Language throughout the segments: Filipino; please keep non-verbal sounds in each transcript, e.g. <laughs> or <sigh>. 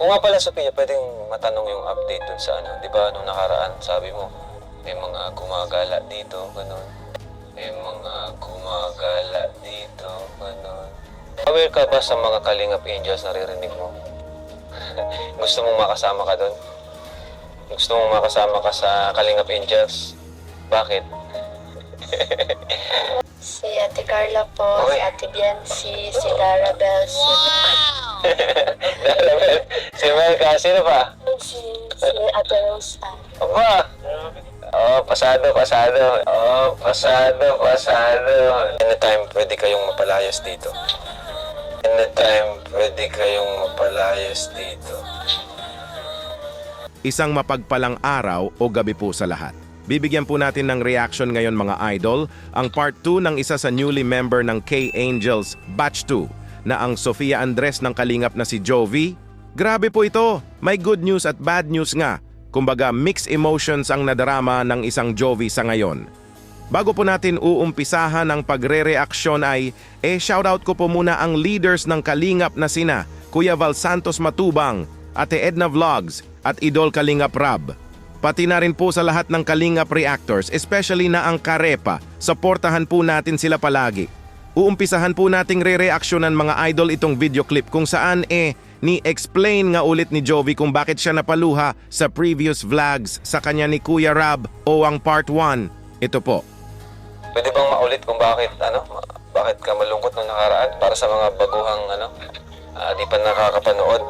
Kung nga pala, Sophia, pwedeng matanong yung update dun sa ano. Di ba, nung nakaraan, sabi mo, may mga gumagala dito, ganun. May mga gumagala dito, ganun. Aware ka ba sa mga Kalingap Angels na naririnig mo? <laughs> Gusto mong makasama ka doon? Gusto mong makasama ka sa Kalingap Angels? Bakit? <laughs> Si Ate Carla po, Oy. si Ate Biancy, si Lara Bell, si, <laughs> si Melka, sino pa? si, si Ate Rosa. Aba! Oh, pasado, pasado. Oh, pasado, pasado. Anytime pwede kayong mapalayas dito. Anytime pwede kayong mapalayas dito. Isang mapagpalang araw o gabi po sa lahat. Bibigyan po natin ng reaction ngayon mga idol, ang part 2 ng isa sa newly member ng K-Angels Batch 2 na ang Sofia Andres ng kalingap na si Jovi. Grabe po ito, may good news at bad news nga. Kumbaga mixed emotions ang nadarama ng isang Jovi sa ngayon. Bago po natin uumpisahan ang pagre-reaksyon ay, eh shoutout ko po muna ang leaders ng Kalingap na sina Kuya Val Santos Matubang, Ate Edna Vlogs at Idol Kalingap Rab. Pati na rin po sa lahat ng Kalingap Reactors, especially na ang Karepa, supportahan po natin sila palagi. Uumpisahan po nating re-reaksyonan mga idol itong video clip kung saan eh ni-explain nga ulit ni Jovi kung bakit siya napaluha sa previous vlogs sa kanya ni Kuya Rab o ang part 1. Ito po. Pwede bang maulit kung bakit, ano, bakit ka malungkot nung nakaraan para sa mga baguhang, ano, ah, di pa nakakapanood?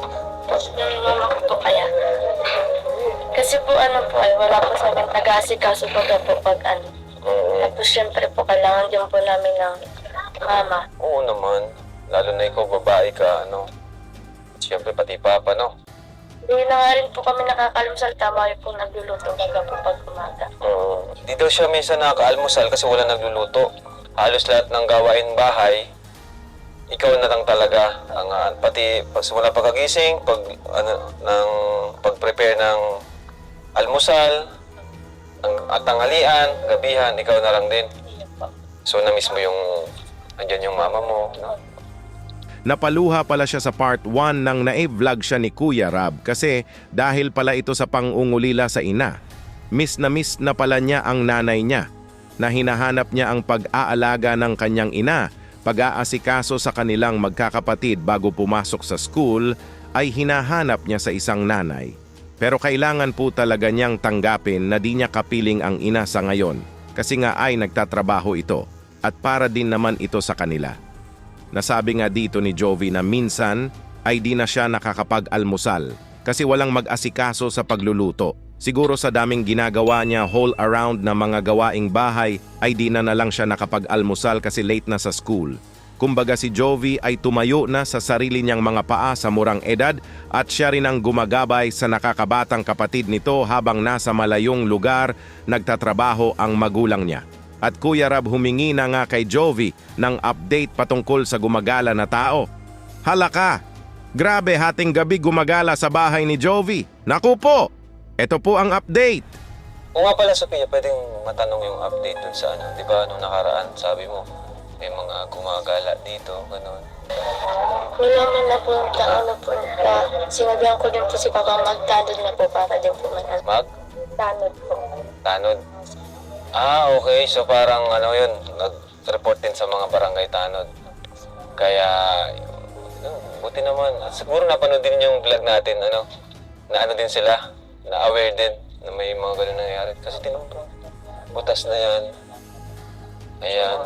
Mama ko po kaya. Kasi po ano po ay wala po sa amin nag-aasikaso po po pag ano. Oo. Tapos syempre po kailangan din po namin ng mama. Oo naman. Lalo na ikaw, babae ka, ano. Siyempre, pati papa, no? Hindi na nga rin po kami nakakalimsal tama yung po nagluluto baga po pag umaga. Oo. Di daw siya minsan nakakaalmusal kasi wala nagluluto. Halos lahat ng gawain bahay, ikaw na lang talaga ang ah, pati pag simula pagkagising, pag ano ng pag-prepare ng almusal, ang at tanghalian, gabihan, ikaw na lang din. So na-miss mo yung andyan yung mama mo, no? Napaluha pala siya sa part 1 nang na-vlog siya ni Kuya Rab kasi dahil pala ito sa pangungulila sa ina. Miss na miss na pala niya ang nanay niya na hinahanap niya ang pag-aalaga ng kanyang ina, pag-aasikaso sa kanilang magkakapatid bago pumasok sa school ay hinahanap niya sa isang nanay. Pero kailangan po talaga niyang tanggapin na di niya kapiling ang ina sa ngayon kasi nga ay nagtatrabaho ito at para din naman ito sa kanila. Nasabi nga dito ni Jovi na minsan ay di na siya nakakapag-almusal kasi walang mag-asikaso sa pagluluto. Siguro sa daming ginagawa niya whole around na mga gawaing bahay ay di na na lang siya nakapag-almusal kasi late na sa school. Kumbaga si Jovi ay tumayo na sa sarili niyang mga paa sa murang edad at siya rin ang gumagabay sa nakakabatang kapatid nito habang nasa malayong lugar nagtatrabaho ang magulang niya. At Kuya Rab humingi na nga kay Jovi ng update patungkol sa gumagala na tao. Halaka! Grabe hating gabi gumagala sa bahay ni Jovi. Naku po! Ito po ang update. Oo nga pala, Sophia, pwedeng matanong yung update dun sa ano. Di ba, nung nakaraan, sabi mo, may mga gumagala dito, ganun. Wala man na po yung ano po na sinabihan ko din po si Papa magtanod na po para din po man Mag? tanod po. Tanod? Ah, okay. So parang ano yun, nag-report din sa mga barangay Tanod. Kaya, buti naman. At siguro napanood din yung vlog natin, ano, na ano din sila, na aware din na may mga ganun nangyayari. Kasi mo, butas na yan. Ayan.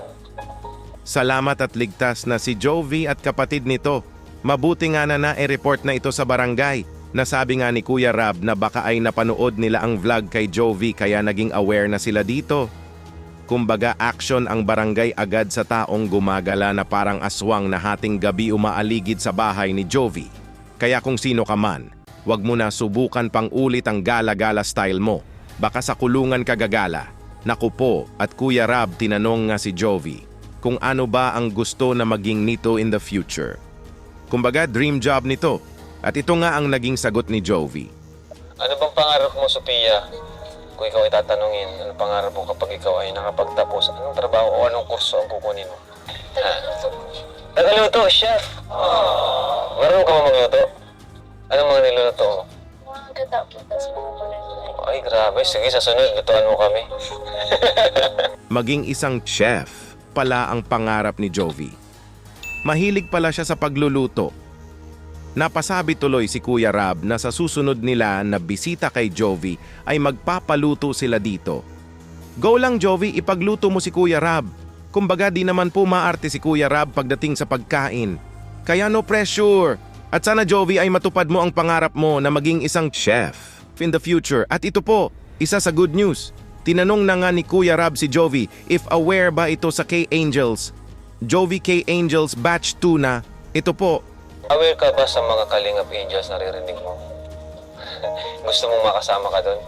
Salamat at ligtas na si Jovi at kapatid nito. Mabuti nga na na-report na ito sa barangay. Nasabi nga ni Kuya Rab na baka ay napanood nila ang vlog kay Jovi kaya naging aware na sila dito. Kumbaga action ang barangay agad sa taong gumagala na parang aswang na hating gabi umaaligid sa bahay ni Jovi. Kaya kung sino ka man, wag mo na subukan pang ulit ang gala-gala style mo. Baka sa kulungan ka gagala. Naku po at Kuya Rab tinanong nga si Jovi kung ano ba ang gusto na maging nito in the future. Kumbaga dream job nito. At ito nga ang naging sagot ni Jovi. Ano bang pangarap mo, Sophia? Kung ikaw ay tatanungin, ano pangarap mo kapag ikaw ay nakapagtapos? Anong trabaho o anong kurso ang kukunin mo? Ha? Tagaluto, chef! Marunong ka ba magluto? Anong mga niluluto mo? Mga gata po, tapos mga. Ay, grabe. Sige, sa sunod, lutuan mo kami. <laughs> Maging isang chef pala ang pangarap ni Jovi. Mahilig pala siya sa pagluluto. Napasabi tuloy si Kuya Rab na sa susunod nila na bisita kay Jovi ay magpapaluto sila dito. Go lang Jovi, ipagluto mo si Kuya Rab. Kumbaga di naman po maarte si Kuya Rab pagdating sa pagkain. Kaya no pressure. At sana Jovi ay matupad mo ang pangarap mo na maging isang chef in the future. At ito po, isa sa good news. Tinanong na nga ni Kuya Rab si Jovi if aware ba ito sa K-Angels. Jovi K-Angels Batch 2 na. Ito po, Aware ka ba sa mga Kalingap Angels na naririnig mo? <laughs> Gusto mong makasama ka doon?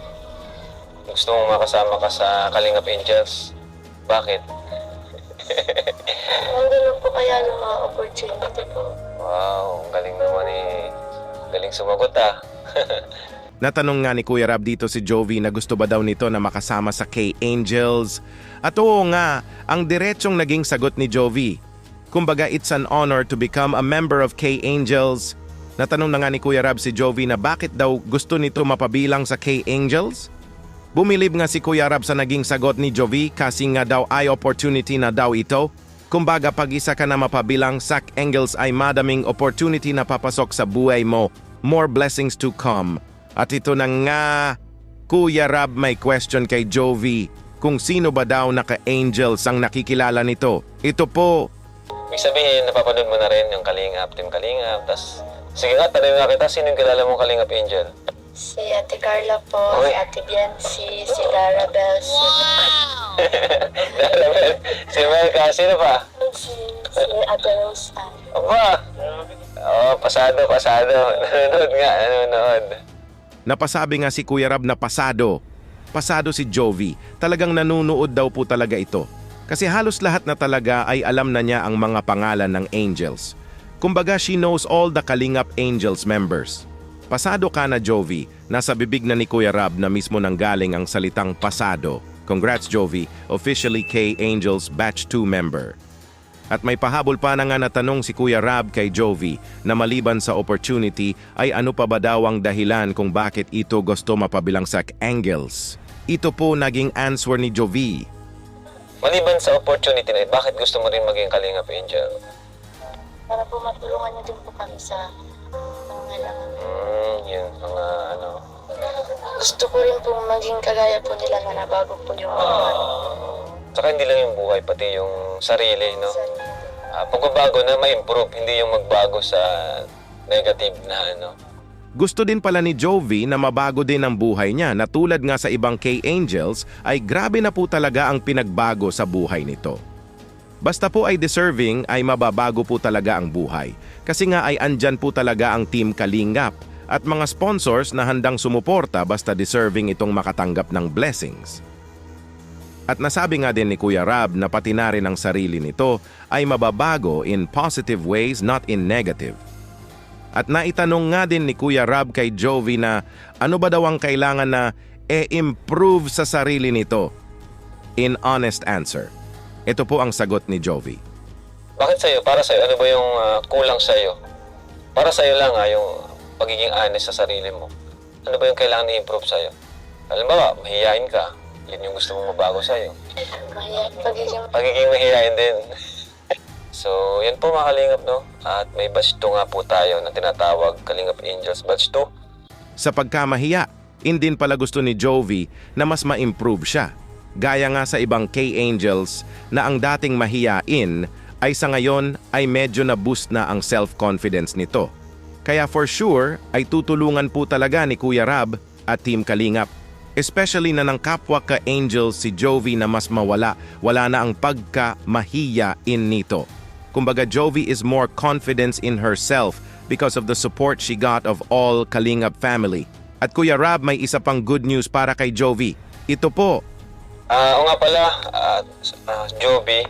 Gusto mong makasama ka sa Kalingap Angels? Bakit? <laughs> Nandun lang po kaya ng mga opportunity po. Wow, ang galing naman eh. Galing sumagot ah. <laughs> Natanong nga ni Kuya Rab dito si Jovi na gusto ba daw nito na makasama sa K-Angels. At oo nga, ang diretsong naging sagot ni Jovi. Kumbaga it's an honor to become a member of K-Angels. Natanong na nga ni Kuya Rab si Jovi na bakit daw gusto nito mapabilang sa K-Angels? Bumilib nga si Kuya Rab sa naging sagot ni Jovi kasi nga daw ay opportunity na daw ito. Kumbaga pag isa ka na mapabilang sa Angels ay madaming opportunity na papasok sa buhay mo. More blessings to come. At ito na nga, Kuya Rab may question kay Jovi kung sino ba daw naka-angels ang nakikilala nito. Ito po, Ibig sabihin, napapanood mo na rin yung Kalingap, Team Kalingap. Tapos, sige nga, tanong nga kita, sino yung kilala mong Kalingap Angel? Si Ate Carla po, Uy. si Ate Biancy, si Lara Bell, si, <laughs> Darabel, si Melka, sino pa? si, si Ate Rose Ann. Aba! Oo, pasado, pasado. Nanonood nga, nanonood. napasabi nga si Kuya Rab na pasado. Pasado si Jovi. Talagang nanunood daw po talaga ito. Kasi halos lahat na talaga ay alam na niya ang mga pangalan ng angels. Kumbaga she knows all the Kalingap Angels members. Pasado ka na Jovi, nasa bibig na ni Kuya Rab na mismo nang galing ang salitang pasado. Congrats Jovi, officially K-Angels Batch 2 member. At may pahabol pa na nga natanong si Kuya Rab kay Jovi na maliban sa opportunity ay ano pa ba daw ang dahilan kung bakit ito gusto mapabilang sa angels. Ito po naging answer ni Jovi. Maliban sa opportunity na, bakit gusto mo rin maging Kalingap Angel? Para po matulungan niyo din po kami sa pangangailangan. Hmm, yun, mga ano. Gusto ko rin po maging kagaya po nila na nabago po yung mga Saka hindi lang yung buhay, pati yung sarili, no? Ah, pagbabago na ma-improve, hindi yung magbago sa negative na ano. Gusto din pala ni Jovi na mabago din ang buhay niya na tulad nga sa ibang K-Angels ay grabe na po talaga ang pinagbago sa buhay nito. Basta po ay deserving ay mababago po talaga ang buhay. Kasi nga ay andyan po talaga ang Team Kalingap at mga sponsors na handang sumuporta basta deserving itong makatanggap ng blessings. At nasabi nga din ni Kuya Rab na pati na rin ang sarili nito ay mababago in positive ways not in negative. At naitanong nga din ni Kuya Rab kay Jovi na ano ba daw ang kailangan na e-improve sa sarili nito? In honest answer, ito po ang sagot ni Jovi. Bakit sa'yo? Para sa'yo, ano ba yung ah, kulang sa'yo? Para sa'yo lang ha, yung pagiging honest sa sarili mo. Ano ba yung kailangan i-improve sa'yo? Halimbawa, mahihain ka. Yun yung gusto mong mabago sa'yo. pagiging Pagiging mahihain din. So, yan po mga Kalingap, no? At may batch 2 nga po tayo na tinatawag Kalingap Angels Batch 2. Sa pagkamahiya, indin pala gusto ni Jovi na mas ma-improve siya. Gaya nga sa ibang K-Angels na ang dating mahiyain ay sa ngayon ay medyo na-boost na ang self-confidence nito. Kaya for sure ay tutulungan po talaga ni Kuya Rab at Team Kalingap. Especially na ng kapwa ka-angels si Jovi na mas mawala, wala na ang pagka-mahiyain nito. Kumbaga Jovi is more confidence in herself because of the support she got of all Kalingap family. At Kuya Rab may isa pang good news para kay Jovi. Ito po, Ah, o nga pala, ah, ah, Joby,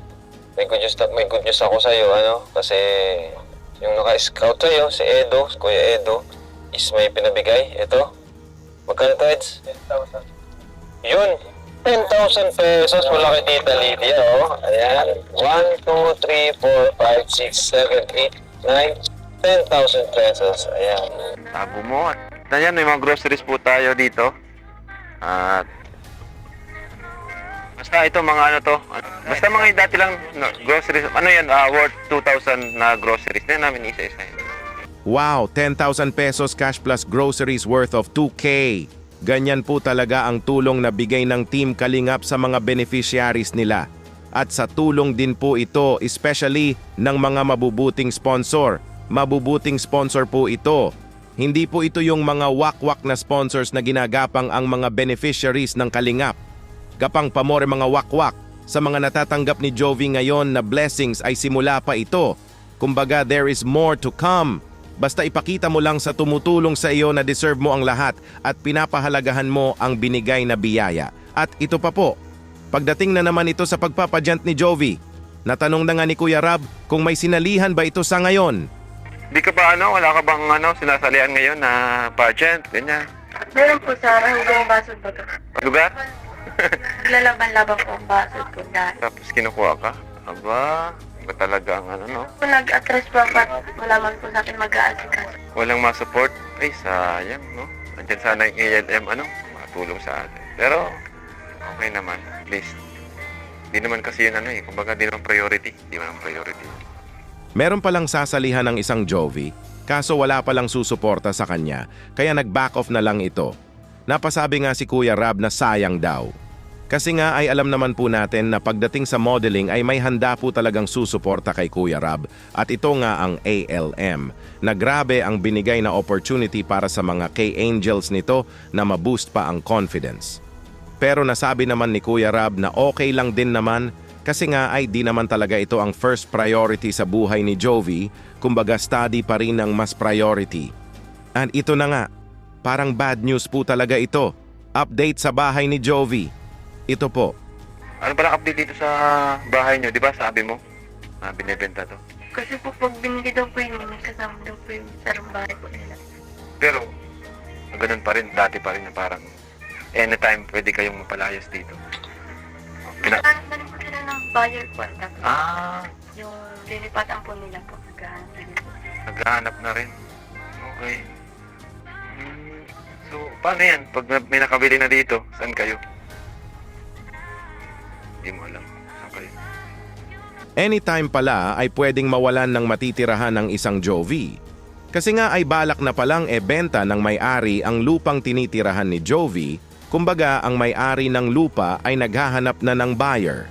may good news, may good news ako sa iyo, ano? Kasi yung naka-scout sa si Edo, si Kuya Edo, is may pinabigay. Ito. Magkano Eds? 10,000. Yun. 10,000 pesos mula kay Tita Lydia, oh. Ayan. 1, 2, 3, 4, 5, 6, 7, 8, 9, 10,000 pesos. Ayan. Tabo mo. Ayan, may mga groceries po tayo dito. At Basta ito mga ano to. Basta mga dati lang no, groceries. Ano yan? ah, worth 2,000 na groceries. Na namin isa-isa. Wow, 10,000 pesos cash plus groceries worth of 2K. Ganyan po talaga ang tulong na bigay ng Team Kalingap sa mga beneficiaries nila. At sa tulong din po ito, especially ng mga mabubuting sponsor. Mabubuting sponsor po ito. Hindi po ito yung mga wakwak na sponsors na ginagapang ang mga beneficiaries ng Kalingap. Gapang pamore mga wakwak sa mga natatanggap ni Jovi ngayon na blessings ay simula pa ito. Kumbaga there is more to come. Basta ipakita mo lang sa tumutulong sa iyo na deserve mo ang lahat at pinapahalagahan mo ang binigay na biyaya. At ito pa po, pagdating na naman ito sa pagpapadyant ni Jovi, natanong na nga ni Kuya Rab kung may sinalihan ba ito sa ngayon. Di ka ba ano? Wala ka bang ano? Sinasalian ngayon na pageant? Ganyan. Meron po sa hanggang basod po. Lugar? Lalaban-laban po ang basod po dahil. Tapos kinukuha ka? Aba, ba talaga ang ano no? Kung nag-atras po ako at wala man po sa akin mag-aasikas. Walang ma-support? Ay, sayang, no? Andyan sana yung ALM, ano? Makatulong sa atin. Pero, okay naman. At least, di naman kasi yun ano eh. Kumbaga, di naman priority. Di naman priority. Meron palang sasalihan ng isang Jovi, kaso wala palang susuporta sa kanya, kaya nag-back off na lang ito. Napasabi nga si Kuya Rab na sayang daw. Kasi nga ay alam naman po natin na pagdating sa modeling ay may handa po talagang susuporta kay Kuya Rab at ito nga ang ALM na grabe ang binigay na opportunity para sa mga K-Angels nito na ma-boost pa ang confidence. Pero nasabi naman ni Kuya Rab na okay lang din naman kasi nga ay di naman talaga ito ang first priority sa buhay ni Jovi, kumbaga study pa rin ang mas priority. At ito na nga, parang bad news po talaga ito. Update sa bahay ni Jovi. Ito po, Ano pala update dito sa bahay nyo? Di ba sabi mo? Na binibenta to. Kasi po pag binili daw po yun, kasama daw po yung sarang bahay po nila. Pero, ganun pa rin. Dati pa rin na parang anytime pwede kayong mapalayas dito. Pina- Naghahanap na rin po sila ng buyer po. Tapos ah, yung lilipatan po nila po. Naghahanap na rin po. naghahanap na rin. Okay. Hmm, So, paano yan? Pag na- may nakabili na dito, saan kayo? Hindi mo alam. Kayo? anytime pala ay pwedeng mawalan ng matitirahan ng isang Jovi. Kasi nga ay balak na palang e benta ng may-ari ang lupang tinitirahan ni Jovi, kumbaga ang may-ari ng lupa ay naghahanap na ng buyer.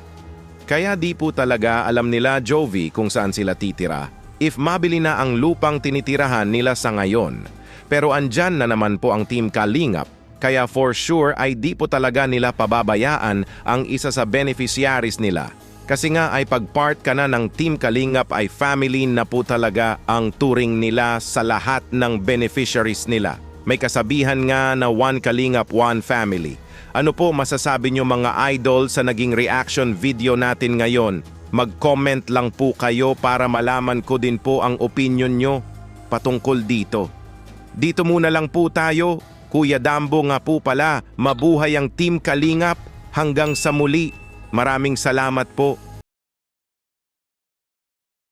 Kaya di po talaga alam nila Jovi kung saan sila titira if mabili na ang lupang tinitirahan nila sa ngayon. Pero andyan na naman po ang Team Kalingap, kaya for sure ay di po talaga nila pababayaan ang isa sa beneficiaries nila. Kasi nga ay pag part ka na ng Team Kalingap ay family na po talaga ang turing nila sa lahat ng beneficiaries nila. May kasabihan nga na one Kalingap, one family. Ano po masasabi nyo mga idol sa naging reaction video natin ngayon? Mag-comment lang po kayo para malaman ko din po ang opinion nyo patungkol dito. Dito muna lang po tayo. Kuya Dambo nga po pala, mabuhay ang Team Kalingap. Hanggang sa muli, maraming salamat po.